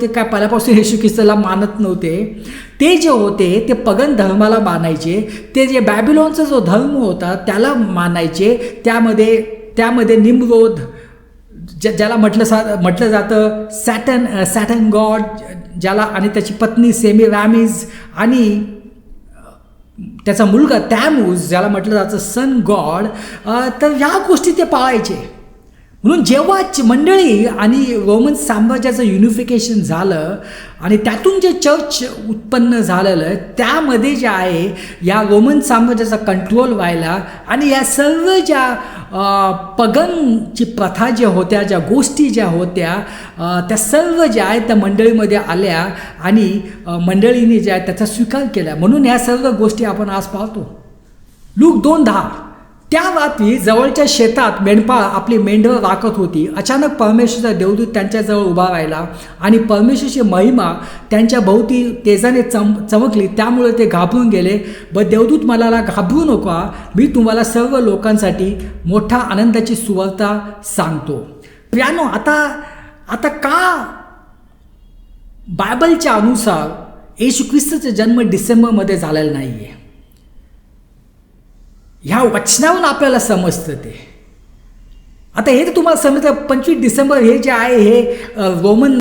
ते काय पहिल्यापासून येशू ख्रिस्ताला मानत नव्हते. ते जे होते ते पगन धर्माला मानायचे. ते जे बॅबिलॉनचा जो धर्म होता त्याला मानायचे. त्यामध्ये त्यामध्ये निमरोध ज्या ज्याला म्हटलं सा म्हटलं जातं सॅटन सॅटन गॉड ज्याला आणि त्याची पत्नी सेमी रॅमिज आणि त्याचा मुलगा त्यामूज ज्याला म्हटलं जातं सन गॉड तर ह्या गोष्टी ते पाळायचे. म्हणून जेव्हा मंडळी आणि रोमन साम्राज्याचं युनिफिकेशन झालं आणि त्यातून जे चर्च उत्पन्न झालेलं आहे त्यामध्ये जे आहे या रोमन साम्राज्याचा कंट्रोल व्हायला आणि या सर्व ज्या पगनची प्रथा ज्या होत्या ज्या गोष्टी ज्या होत्या त्या सर्व ज्या आहेत त्या मंडळीमध्ये आल्या आणि मंडळीने ज्या आहेत त्याचा स्वीकार केला. म्हणून ह्या सर्व गोष्टी आपण आज पाहतो. लूक दोन दहा. त्या रात्री जवळच्या शेतात मेंढपाळ आपली मेंढरं राखत होती. अचानक परमेश्वरचा देवदूत त्यांच्याजवळ उभा राहिला आणि परमेश्वरची महिमा त्यांच्या भोवती तेजाने चम चमकली. त्यामुळे ते घाबरून गेले. ब देवदूत म्हणाला घाबरू नका. मी तुम्हाला सर्व लोकांसाठी मोठा आनंदाची सुवार्ता सांगतो. प्रियानो आता आता का बायबलच्या अनुसार येशू ख्रिस्ताचा जन्म डिसेंबरमध्ये झालेला नाही आहे ह्या वचनावरून आपल्याला समजतं ते. आता हे तर तुम्हाला समजतं पंचवीस डिसेंबर हे जे आहे हे रोमन